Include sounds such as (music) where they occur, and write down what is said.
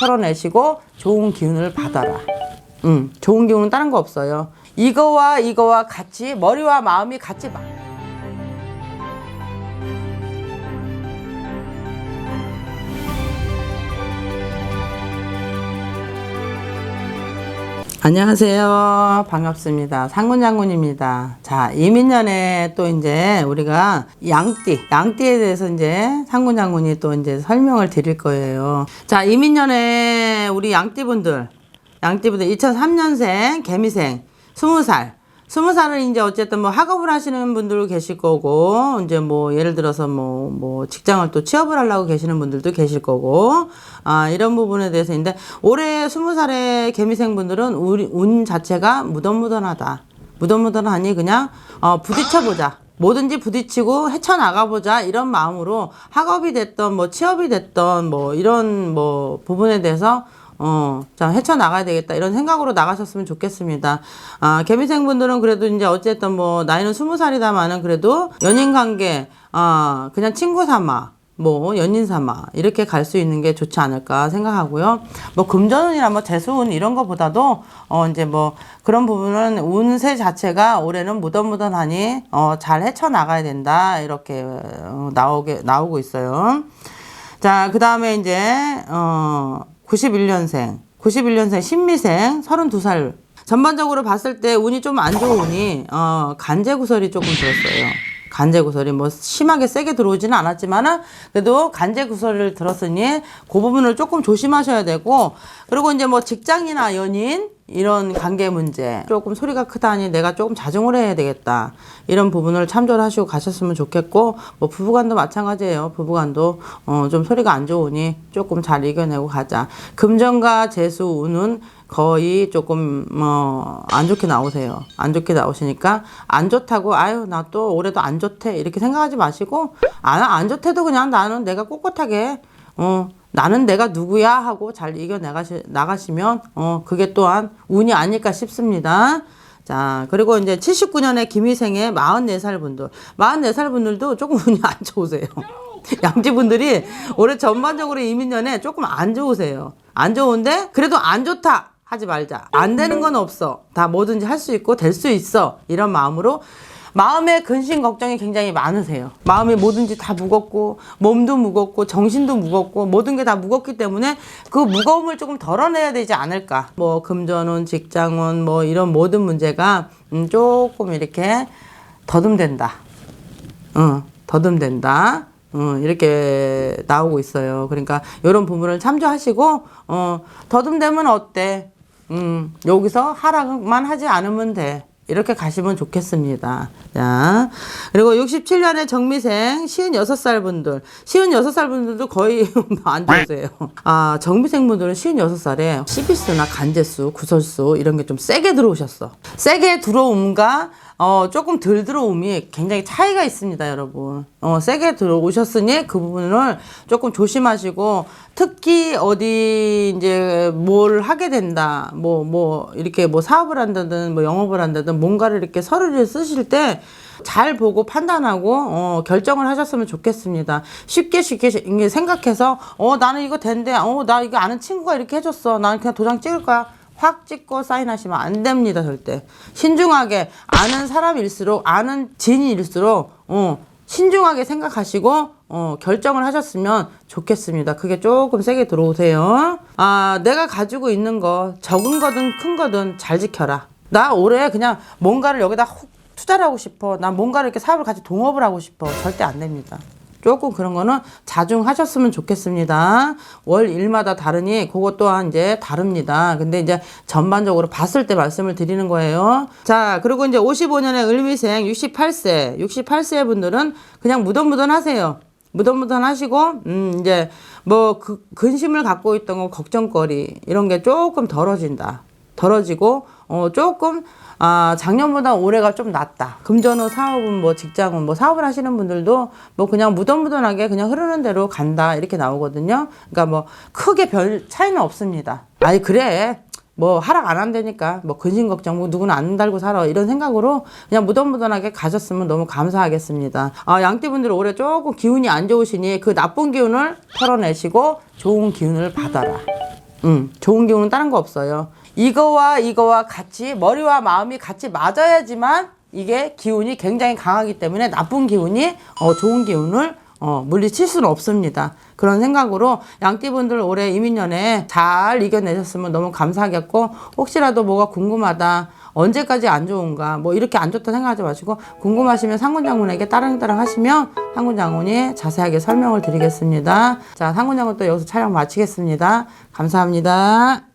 털어내시고 좋은 기운을 받아라. 음, 좋은 기운은 다른 거 없어요. 이거와 이거와 같이 머리와 마음이 같이 막 안녕하세요. 반갑습니다. 상군장군입니다. 자, 이민년에 또 이제 우리가 양띠, 양띠에 대해서 이제 상군장군이 또 이제 설명을 드릴 거예요. 자, 이민년에 우리 양띠분들, 양띠분들 2003년생, 개미생, 20살. 스무 살은 이제 어쨌든 뭐 학업을 하시는 분들 계실 거고 이제 뭐 예를 들어서 뭐 뭐 직장을 또 취업을 하려고 계시는 분들도 계실 거고 아 이런 부분에 대해서인데 올해 스무 살의 개미생 분들은 우리 운 자체가 무던무던하다. 무던무던하니 그냥 어 부딪혀 보자. 뭐든지 부딪히고 헤쳐나가 보자 이런 마음으로 학업이 됐던 뭐 취업이 됐던 뭐 이런 뭐 부분에 대해서 어, 자, 헤쳐나가야 되겠다. 이런 생각으로 나가셨으면 좋겠습니다. 아, 개미생 분들은 그래도 이제 어쨌든 뭐, 나이는 스무 살이다마는 그래도 연인 관계, 아, 그냥 친구 삼아. 뭐 연인 삼아 이렇게 갈 수 있는 게 좋지 않을까 생각하고요. 뭐 금전운이나 뭐 재수운 이런 거보다도 어 이제 뭐 그런 부분은 운세 자체가 올해는 무던무던하니 어 잘 헤쳐 나가야 된다 이렇게 어, 나오게 나오고 있어요. 자, 그 다음에 이제, 어, 91년생, 91년생 신미생, 32살. 전반적으로 봤을 때 운이 좀 안 좋으니, 어, 간제구설이 조금 들었어요. 간제구설이 뭐 심하게 세게 들어오지는 않았지만은 그래도 간제구설을 들었으니 그 부분을 조금 조심하셔야 되고 그리고 이제 뭐 직장이나 연인 이런 관계 문제 조금 소리가 크다니 내가 조금 자중을 해야 되겠다. 이런 부분을 참조를 하시고 가셨으면 좋겠고 뭐 부부간도 마찬가지예요. 부부간도 어 좀 소리가 안 좋으니 조금 잘 이겨내고 가자. 금전과 재수 운은 거의 조금 뭐안 좋게 나오세요. 안 좋게 나오시니까 안 좋다고 아유 나 또 올해도 안 좋대. 이렇게 생각하지 마시고 안, 안 좋대도 그냥 나는 내가 꼿꼿하게 어 나는 내가 누구야 하고 잘 이겨 나가시, 나가시면 어 그게 또한 운이 아닐까 싶습니다. 자, 그리고 이제 79년에 김희생의 44살 분들. 44살 분들도 조금 (laughs) 운이 안 좋으세요. (laughs) 양지 분들이 올해 전반적으로 이민년에 조금 안 좋으세요. 안 좋은데 그래도 안 좋다 하지 말자. 안 되는 건 없어. 다 뭐든지 할 수 있고 될 수 있어. 이런 마음으로 마음의 근심 걱정이 굉장히 많으세요. 마음이 뭐든지 다 무겁고 몸도 무겁고 정신도 무겁고 모든 게 다 무겁기 때문에 그 무거움을 조금 덜어내야 되지 않을까. 뭐 금전운, 직장운 뭐 이런 모든 문제가 음, 조금 이렇게 더듬된다. 어, 더듬된다. 어, 이렇게 나오고 있어요. 그러니까 이런 부분을 참조하시고 어, 더듬되면 어때? 음, 여기서 하락만 하지 않으면 돼. 이렇게 가시면 좋겠습니다. 자, 그리고 67년에 정미생 56살 분들, 56살 분들도 거의 (laughs) 안 좋으세요. 아, 정미생 분들은 56살에 시비수나 간제수, 구설수 이런 게 좀 세게 들어오셨어. 세게 들어옴과 어, 조금 덜 들어옴이 굉장히 차이가 있습니다, 여러분. 어, 세게 들어오셨으니 그 부분을 조금 조심하시고, 특히 어디 이제 뭘 하게 된다, 뭐, 뭐, 이렇게 뭐 사업을 한다든, 뭐 영업을 한다든, 뭔가를 이렇게 서류를 쓰실 때, 잘 보고 판단하고 어, 결정을 하셨으면 좋겠습니다. 쉽게 쉽게 생각해서 어 나는 이거 된대. 어나 이거 아는 친구가 이렇게 해줬어. 나는 그냥 도장 찍을 거야. 확 찍고 사인하시면 안 됩니다, 절대. 신중하게 아는 사람일수록 아는 지인일수록 어 신중하게 생각하시고 어 결정을 하셨으면 좋겠습니다. 그게 조금 세게 들어오세요. 아, 내가 가지고 있는 거 적은 거든 큰 거든 잘 지켜라. 나 올해 그냥 뭔가를 여기다 훅 투자를 하고 싶어. 난 뭔가를 이렇게 사업을 같이 동업을 하고 싶어. 절대 안 됩니다. 조금 그런 거는 자중하셨으면 좋겠습니다. 월 일마다 다르니 그것 또한 이제 다릅니다. 근데 이제 전반적으로 봤을 때 말씀을 드리는 거예요. 자, 그리고 이제 55년의 을미생 68세, 68세 분들은 그냥 무던무던 하세요. 무던무던 하시고, 음, 이제 뭐 그, 근심을 갖고 있던 거 걱정거리 이런 게 조금 덜어진다. 덜어지고, 어, 조금 아, 작년보다 올해가 좀 낫다. 금전후 사업은 뭐 직장은 뭐 사업을 하시는 분들도 뭐 그냥 무던무던하게 그냥 흐르는 대로 간다. 이렇게 나오거든요. 그러니까 뭐 크게 별 차이는 없습니다. 아니, 그래. 뭐 하락 안 한다니까 뭐 근심 걱정 뭐 누구는 안 달고 살아 이런 생각으로 그냥 무던무던하게 가셨으면 너무 감사하겠습니다. 아 양띠분들 올해 조금 기운이 안 좋으시니 그 나쁜 기운을 털어내시고 좋은 기운을 받아라. 음, 좋은 기운은 다른 거 없어요. 이거와 이거와 같이 머리와 마음이 같이 맞아야지만 이게 기운이 굉장히 강하기 때문에 나쁜 기운이 어, 좋은 기운을 어, 물리칠 수는 없습니다. 그런 생각으로 양띠분들 올해 이민년에 잘 이겨내셨으면 너무 감사하겠고 혹시라도 뭐가 궁금하다. 언제까지 안 좋은가 뭐 이렇게 안 좋다 생각하지 마시고 궁금하시면 상군장군에게 따릉따릉 하시면 상군장군이 자세하게 설명을 드리겠습니다. 자 상군장군 또 여기서 촬영 마치겠습니다. 감사합니다.